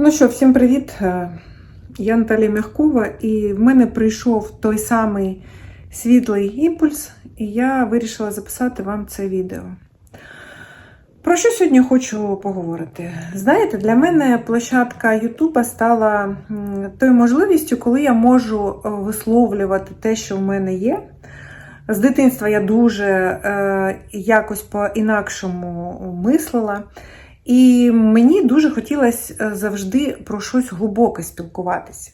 Ну що, всім привіт! Е, Я Наталія Мягкова, і в мене прийшов той самий світлий імпульс, і я вирішила записати вам це відео. Про що сьогодні хочу поговорити? Знаєте, для мене площадка Ютуба стала тою можливістю, коли я можу е, висловлювати те, що в мене є. З дитинства я дуже е, якось по-інакшому мислила. І мені дуже хотілося е, завжди про щось глибоке спілкуватися.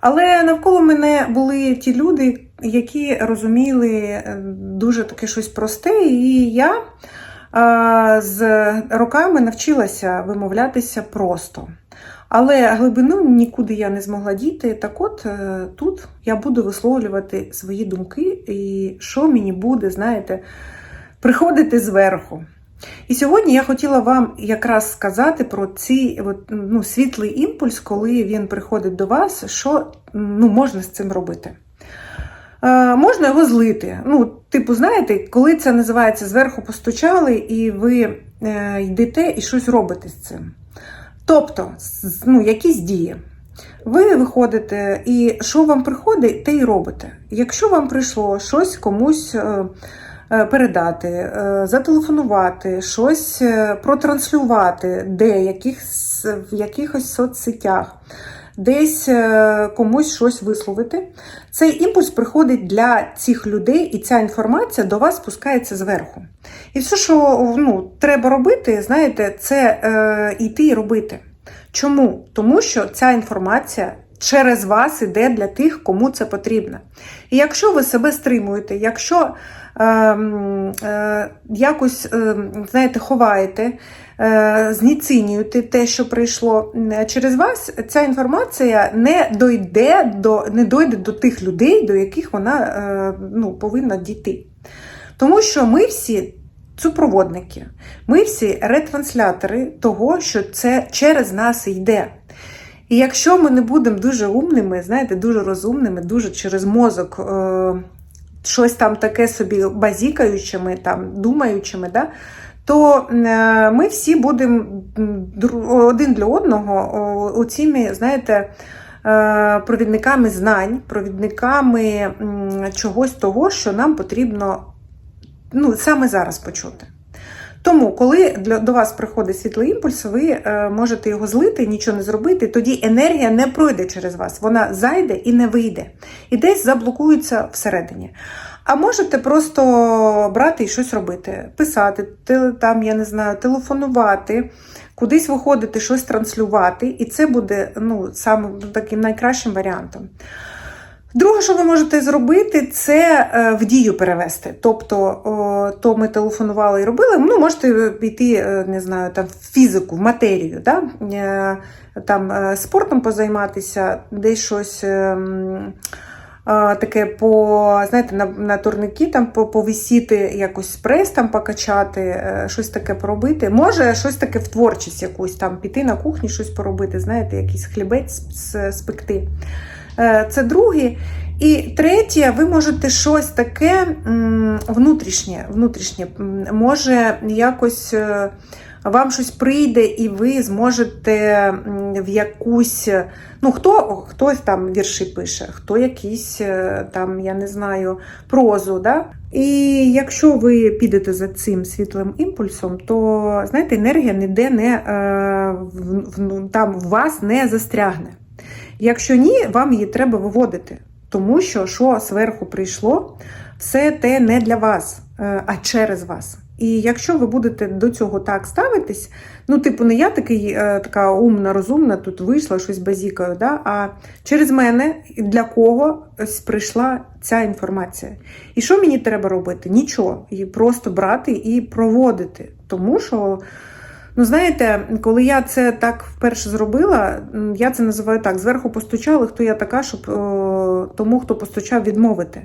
Але навколо мене були ті люди, які розуміли е, дуже таке щось просте, і я е, з роками навчилася вимовлятися просто. Але глибину нікуди я не змогла дійти. Так от тут я буду висловлювати свої думки, і що мені буде, знаєте, приходити зверху. І сьогодні я хотіла вам якраз сказати про цей ну, світлий імпульс, коли він приходить до вас, що ну, можна з цим робити. Е, можна його злити. Ну, Типу, знаєте, коли це називається зверху постучали, і ви е, йдете і щось робите з цим. Тобто, ну, якісь дії. Ви виходите, і що вам приходить, те й робите. Якщо вам прийшло щось комусь. е, передати, е, зателефонувати, щось е, протранслювати де якихось, в якихось соцсетях, десь е, комусь щось висловити. Цей імпульс приходить для цих людей, і ця інформація до вас спускається зверху. І все, що ну, треба робити, знаєте, це е, йти і робити. Чому? Тому що ця інформація через вас іде для тих, кому це потрібно. І якщо ви себе стримуєте, якщо е, е, якось е, знаєте, ховаєте, е, знецінюєте те, що прийшло через вас, ця інформація не дойде до, не дойде до тих людей, до яких вона е, ну, повинна дійти. Тому що ми всі супроводники, ми всі ретранслятори того, що це через нас йде. І якщо ми не будемо дуже умними, знаєте, дуже розумними, дуже через мозок е, щось там таке собі базікаючими, там, думаючими, да, то е, ми всі будемо один для одного у оціми, знаєте, е, провідниками знань, провідниками чогось того, що нам потрібно ну, саме зараз почути. Тому, коли для, до вас приходить світлий імпульс, ви е, можете його злити, нічого не зробити, тоді енергія не пройде через вас, вона зайде і не вийде. І десь заблокується всередині. А можете просто брати і щось робити, писати, там, я не знаю, телефонувати, кудись виходити, щось транслювати, і це буде ну, саме таким найкращим варіантом. Друге, що ви можете зробити, це е, в дію перевести. Тобто, то ми телефонували і робили. Ну, можете піти, е, не знаю, там в фізику, в матерію, да? Е, там е, спортом позайматися, десь щось. е, м, Таке по, знаєте, на, на турники там повисіти, якось прес там покачати, е, щось таке поробити. Може, щось таке в творчість якусь там піти на кухні, щось поробити, знаєте, якийсь хлібець спекти. Е, Це друге. І третє, ви можете щось таке внутрішнє, внутрішнє, може якось е, вам щось прийде, і ви зможете в якусь. Ну, хто хтось там вірші пише, хто якийсь е, там, я не знаю, прозу. Да? І якщо ви підете за цим світлим імпульсом, то знаєте, енергія ніде не там в вас не застрягне. Якщо ні, вам її треба виводити, тому що що зверху прийшло, все те не для вас, е, а через вас. І якщо ви будете до цього так ставитись, ну, типу, не я такий, е, така умна, розумна, тут вийшла, щось базікаю, да? а через мене для кого прийшла ця інформація. І що мені треба робити? Нічого. І просто брати і проводити. Тому що Ну, знаєте, коли я це так вперше зробила, я це називаю так: зверху постучали, хто я така, щоб о, тому, хто постучав, відмовити.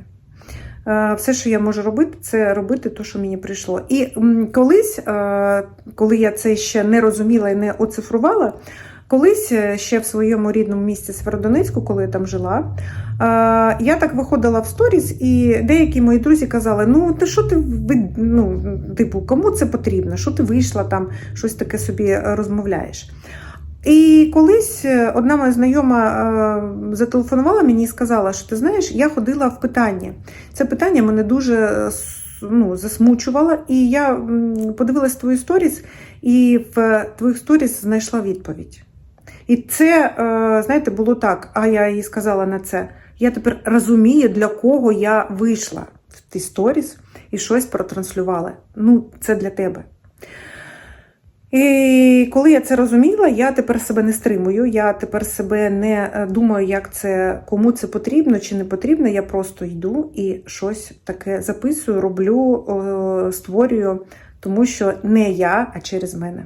Е, Все, що я можу робити, це робити те, що мені прийшло. І колись, е, коли я це ще не розуміла і не оцифрувала, колись е, ще в своєму рідному місті Северодонецьку, коли я там жила, е, я так виходила в сторіс, і деякі мої друзі казали: ну, ти що ти ну, типу, кому це потрібно? Що ти вийшла там, щось таке собі розмовляєш? І колись е, одна моя знайома е, зателефонувала мені і сказала, що ти знаєш, я ходила в питання. Це питання мене дуже е, ну, засмучувало, і я подивилась твою сторіс, і в твоїх сторіс знайшла відповідь. І це, е, знаєте, було так. А я їй сказала на це. Я тепер розумію, для кого я вийшла в ті сторіс і щось протранслювала. Ну, це для тебе. І коли я це розуміла, я тепер себе не стримую. Я тепер себе не е, думаю, як це кому це потрібно чи не потрібно. Я просто йду і щось таке записую, роблю, створюю, тому що не я, а через мене.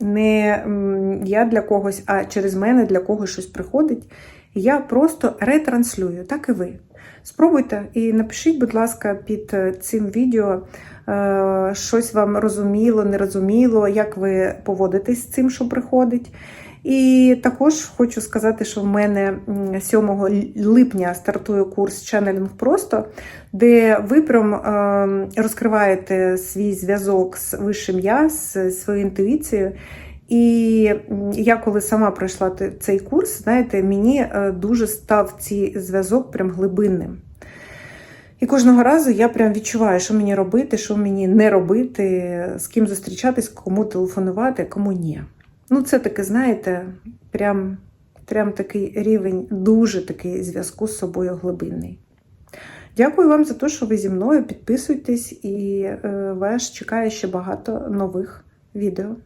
Не я для когось, а через мене для когось щось приходить. Я просто ретранслюю, так і ви. Спробуйте і напишіть, будь ласка, під е, цим відео е, щось вам розуміло, нерозуміло, як ви поводитесь з цим, що приходить. І також хочу сказати, що в мене 7 липня стартує курс Channeling просто, де ви прям е, розкриваєте свій зв'язок з вищим я, з своєю інтуїцією. І я коли сама пройшла цей курс, знаєте, мені е, дуже став цей зв'язок прям глибинним. І кожного разу я прям відчуваю, що мені робити, що мені не робити, з ким зустрічатись, кому телефонувати, кому ні. Ну, це таке, знаєте, прям, прям такий рівень, дуже такий зв'язку з собою глибинний. Дякую вам за те, що ви зі мною. Підписуйтесь, і е, вас чекає ще багато нових відео.